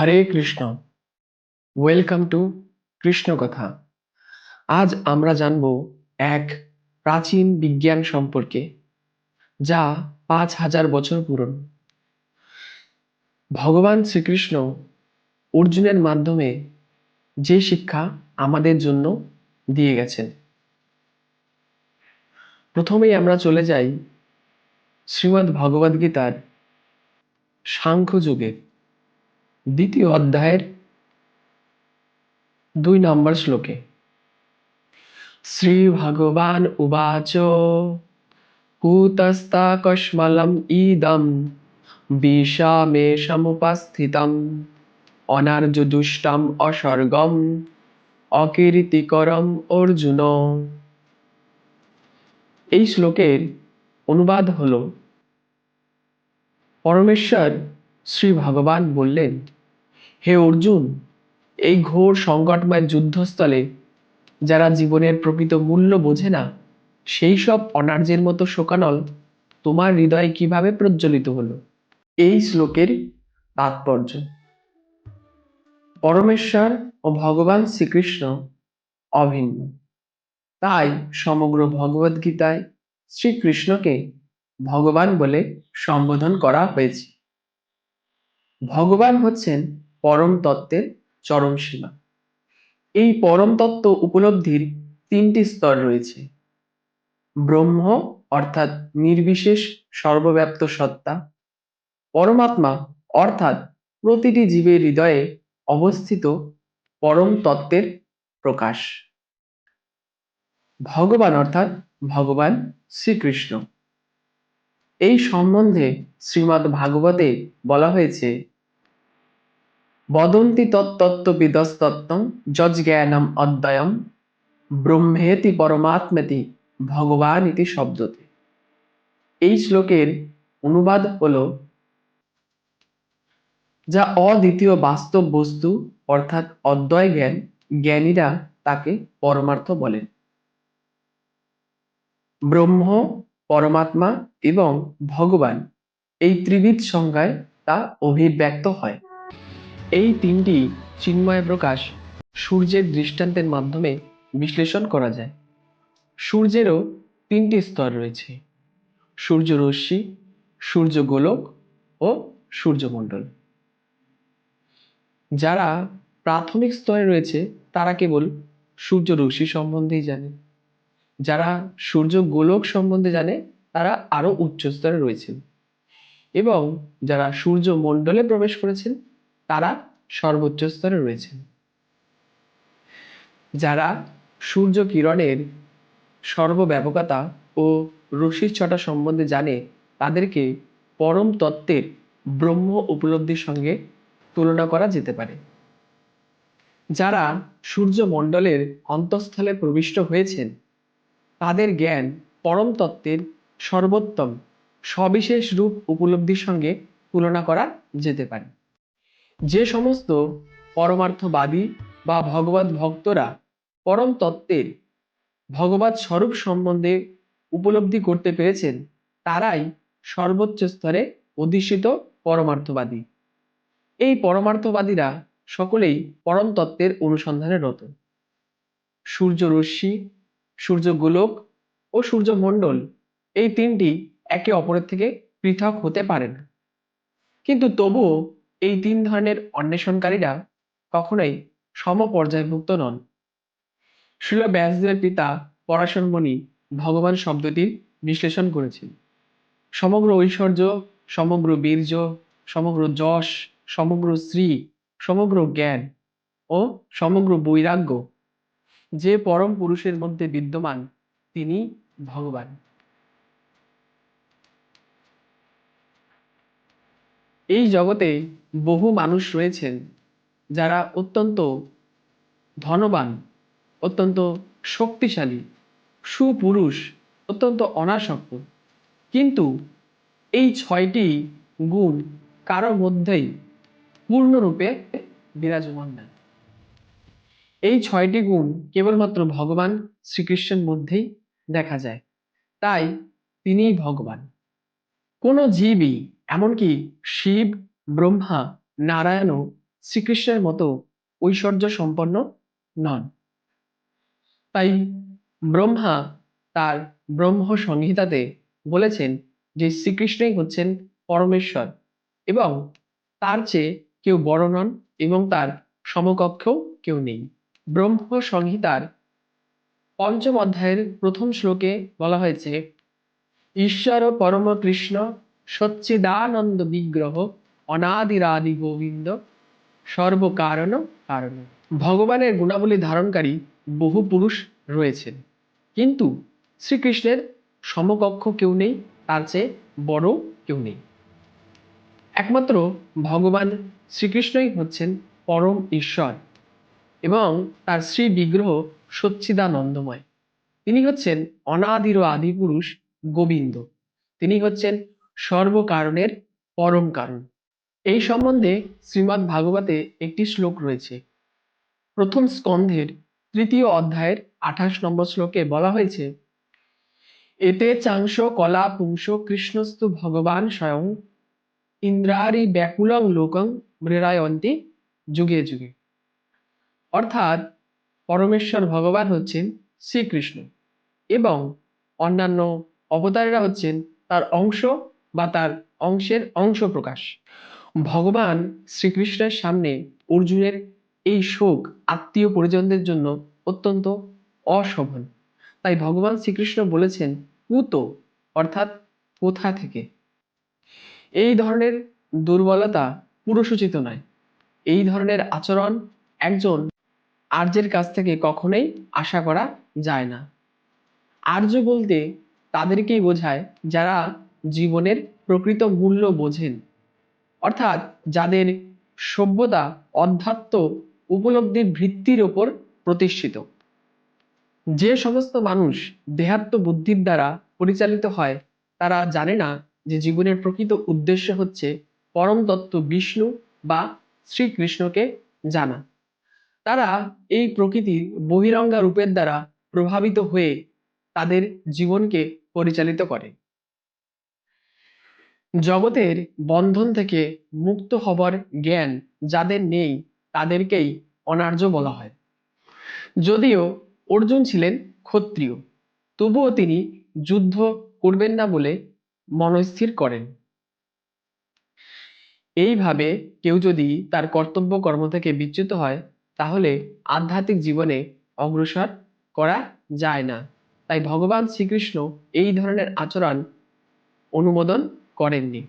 Hare Krishna. Welcome to Krishna Katha আজ আমরা জানব এক প্রাচীন বিজ্ঞান সম্পর্কে, যা পাঁচ হাজার বছর পুরনো। ভগবান শ্রীকৃষ্ণ অর্জুনের মাধ্যমে যে শিক্ষা আমাদের জন্য দিয়ে গেছেন। প্রথমেই আমরা চলে যাই শ্রীমদ্ ভগবদ গীতার সাংখ্য যুগে। দ্বিতীয় অধ্যায়ের দুই নম্বর শ্লোকে। শ্রী ভগবান উবাচ কুতস্তাকস্মলম ইদম, বিষামে সমুপস্থিতম, অনার্যদুষ্টম অসর্গম, অকীর্তিকরম অর্জুন। এই শ্লোকের অনুবাদ হল, পরমেশ্বর শ্রী ভগবান বললেন, হে অর্জুন, এই ঘোর সংকটময় যুদ্ধস্থলে যারা জীবনের প্রকৃত মূল্য বোঝে না, সেই সব অনার্যের মতো শোকানল তোমার হৃদয়ে কীভাবে প্রজ্বলিত হলো? এই শ্লোকের তাৎপর্য। পরমেশ্বর ও ভগবান শ্রীকৃষ্ণ অভিন্ন। তাই সমগ্র ভগবদ গীতায় শ্রীকৃষ্ণকে ভগবান বলে সম্বোধন করা হয়েছে। ভগবান হচ্ছেন পরম তত্ত্বের চরম সীমা। এই পরম তত্ত্ব উপলব্ধির তিনটি স্তর রয়েছে। ব্রহ্ম অর্থাৎ নির্বিশেষ সর্বব্যাপ্ত সত্তা, পরমাত্মা অর্থাৎ প্রতিটি জীবের হৃদয়ে অবস্থিত পরম তত্ত্বের প্রকাশ। ভগবান অর্থাৎ ভগবান শ্রীকৃষ্ণ। এই সম্বন্ধে শ্রীমদ্ ভাগবতে বলা হয়েছে বদন্তি তত্তত্ত্ববিদস্তত্ত্বম যজ্ঞানম অদ্বয়ম ব্রহ্মেতি পরমাত্মেতি ভগবান ইতি শব্দতে। এই শ্লোকের অনুবাদ হল যা অদ্বিতীয় বাস্তব বস্তু অর্থাৎ অদ্বয় জ্ঞান, জ্ঞানীরা তাকে পরমার্থ বলেন। ব্রহ্ম, পরমাত্মা এবং ভগবান এই ত্রিবিধ সংজ্ঞায় তা অভিব্যক্ত হয়। এই তিনটি চিন্ময় প্রকাশ সূর্যের দৃষ্টান্তের মাধ্যমে বিশ্লেষণ করা যায়। সূর্যেরও তিনটি স্তর রয়েছে। সূর্য রশ্মি সূর্য গোলক ও সূর্যমণ্ডল। যারা প্রাথমিক স্তরে রয়েছে, তারা কেবল সূর্য রশ্মি সম্বন্ধেই জানে। যারা সূর্য গোলক সম্বন্ধে জানে, তারা আরও উচ্চ স্তরে রয়েছেন। এবং যারা সূর্য মণ্ডলে প্রবেশ করেছেন তারা সর্বোচ্চ স্তরে রয়েছেন। যারা সূর্য কিরণের সর্বব্যাপকতা ও রশ্মির ছটা সম্বন্ধে জানে, তাদেরকে পরম তত্ত্বের ব্রহ্ম উপলব্ধির সঙ্গে তুলনা করা যেতে পারে। যারা সূর্য মণ্ডলের অন্তঃস্থলে প্রবিষ্ট হয়েছেন, তাদের জ্ঞান পরম তত্ত্বের সর্বোত্তম সবিশেষ রূপ উপলব্ধির সঙ্গে তুলনা করা যেতে পারে। যে সমস্ত পরমার্থবাদী বা ভগবত ভক্তরা পরম তত্ত্বের ভগবত স্বরূপ সম্বন্ধে উপলব্ধি করতে পেরেছেন, তারাই সর্বোচ্চ স্তরে অধিষ্ঠিত পরমার্থবাদী। এই পরমার্থবাদীরা সকলেই পরম তত্ত্বের অনুসন্ধানে রত। সূর্য রশ্মি সূর্য গোলক ও সূর্যমণ্ডল এই তিনটি একে অপরের থেকে পৃথক হতে পারে না। কিন্তু তবুও এই তিন ধরনের অন্বেষণকারীরা কখনোই সমপর্যায়ভুক্ত নন। শিল ব্যাসদেবের পিতা পরাশরমণি ভগবান শব্দটির বিশ্লেষণ করেছেন। সমগ্র ঐশ্বর্য, সমগ্র বীর্য, সমগ্র যশ, সমগ্র শ্রী সমগ্র জ্ঞান ও সমগ্র বৈরাগ্য যে পরম পুরুষের মধ্যে বিদ্যমান, তিনি ভগবান। এই জগতে বহু মানুষ রয়েছেন যারা অত্যন্ত ধনবান, অত্যন্ত শক্তিশালী, সুপুরুষ, অত্যন্ত অনাসক্ত। কিন্তু এই ছয়টি গুণ কারোর মধ্যেই পূর্ণরূপে বিরাজমান না। এই ছয়টি গুণ কেবলমাত্র ভগবান শ্রীকৃষ্ণের মধ্যেই দেখা যায়, তাই তিনিই ভগবান। কোনো জীবই, এমনকি শিব ব্রহ্মা, নারায়ণও শ্রীকৃষ্ণের মতো ঐশ্বর্য সম্পন্ন নন। তাই ব্রহ্মা তার ব্রহ্ম সংহিতাতে বলেছেন যে শ্রীকৃষ্ণই হচ্ছেন পরমেশ্বর এবং তার চেয়ে কেউ বড় নন এবং তার সমকক্ষেও কেউ নেই। ব্রহ্ম সংহিতার পঞ্চম অধ্যায়ের প্রথম শ্লোকে বলা হয়েছে, ঈশ্বর পরম কৃষ্ণ সচ্চিদানন্দ বিগ্রহ অনাদিরাদি গোবিন্দ সর্বকারণ কারণ। ভগবানের গুণাবলী ধারণকারী বহু পুরুষ রয়েছেন। কিন্তু শ্রীকৃষ্ণের সমকক্ষ কেউ নেই, তার চেয়ে বড় কেউ নেই। একমাত্র ভগবান শ্রীকৃষ্ণই হচ্ছেন পরম ঈশ্বর এবং তার শ্রী বিগ্রহ সচ্চিদানন্দময়। তিনি হচ্ছেন অনাদির আদি পুরুষ গোবিন্দ। তিনি হচ্ছেন সর্বকারণের পরম কারণ। এই সম্বন্ধে শ্রীমদ্ ভাগবতে একটি শ্লোক রয়েছে। প্রথম স্কন্ধের তৃতীয় অধ্যায়ের আঠাশ নম্বর শ্লোকে বলা হয়েছে, এতে চাংশ কলা পুংস কৃষ্ণস্তু ভগবান স্বয়ং ইন্দ্রারি ব্যাকুলং লোকং মৃরায়ন্তি যুগে যুগে। অর্থাৎ পরমেশ্বর ভগবান হচ্ছেন শ্রীকৃষ্ণ এবং অন্যান্য অবতারেরা হচ্ছেন তার অংশ বা তার অংশের অংশ প্রকাশ ভগবান শ্রীকৃষ্ণের সামনে অর্জুনের এই শোক আত্মীয় পরিজনদের জন্য অত্যন্ত অশোভন। তাই ভগবান শ্রীকৃষ্ণ বলেছেন কুত অর্থাৎ কোথা থেকে? এই ধরনের দুর্বলতা পুরুষোচিত নয়। এই ধরনের আচরণ একজন আর্যের কাছ থেকে কখনোই আশা করা যায় না। আর্য বলতে তাদেরকেই বোঝায় যারা জীবনের প্রকৃত মূল্য বোঝেন। অর্থাৎ যাদের সভ্যতা অধ্যাত্ম উপলব্ধির ভিত্তির ওপর প্রতিষ্ঠিত। যে সমস্ত মানুষ দেহাত্ম বুদ্ধির দ্বারা পরিচালিত হয়, তারা জানে না যে জীবনের প্রকৃত উদ্দেশ্য হচ্ছে পরম তত্ত্ব বিষ্ণু বা শ্রীকৃষ্ণকে জানা। তারা এই প্রকৃতির বহিরঙ্গা রূপের দ্বারা প্রভাবিত হয়ে তাদের জীবনকে পরিচালিত করে। জগতের বন্ধন থেকে মুক্ত হবার জ্ঞান যাদের নেই, তাদেরকেই অনার্য বলা হয়। যদিও অর্জুন ছিলেন ক্ষত্রিয়, তবুও তিনি যুদ্ধ করবেন না বলে মনস্থির করেন। এইভাবে কেউ যদি তার কর্তব্য কর্ম থেকে বিচ্যুত হয়, তাহলে আধ্যাত্মিক জীবনে অগ্রসর করা যায় না। তাই ভগবান শ্রীকৃষ্ণ এই ধরনের আচরণ অনুমোদন করেননি।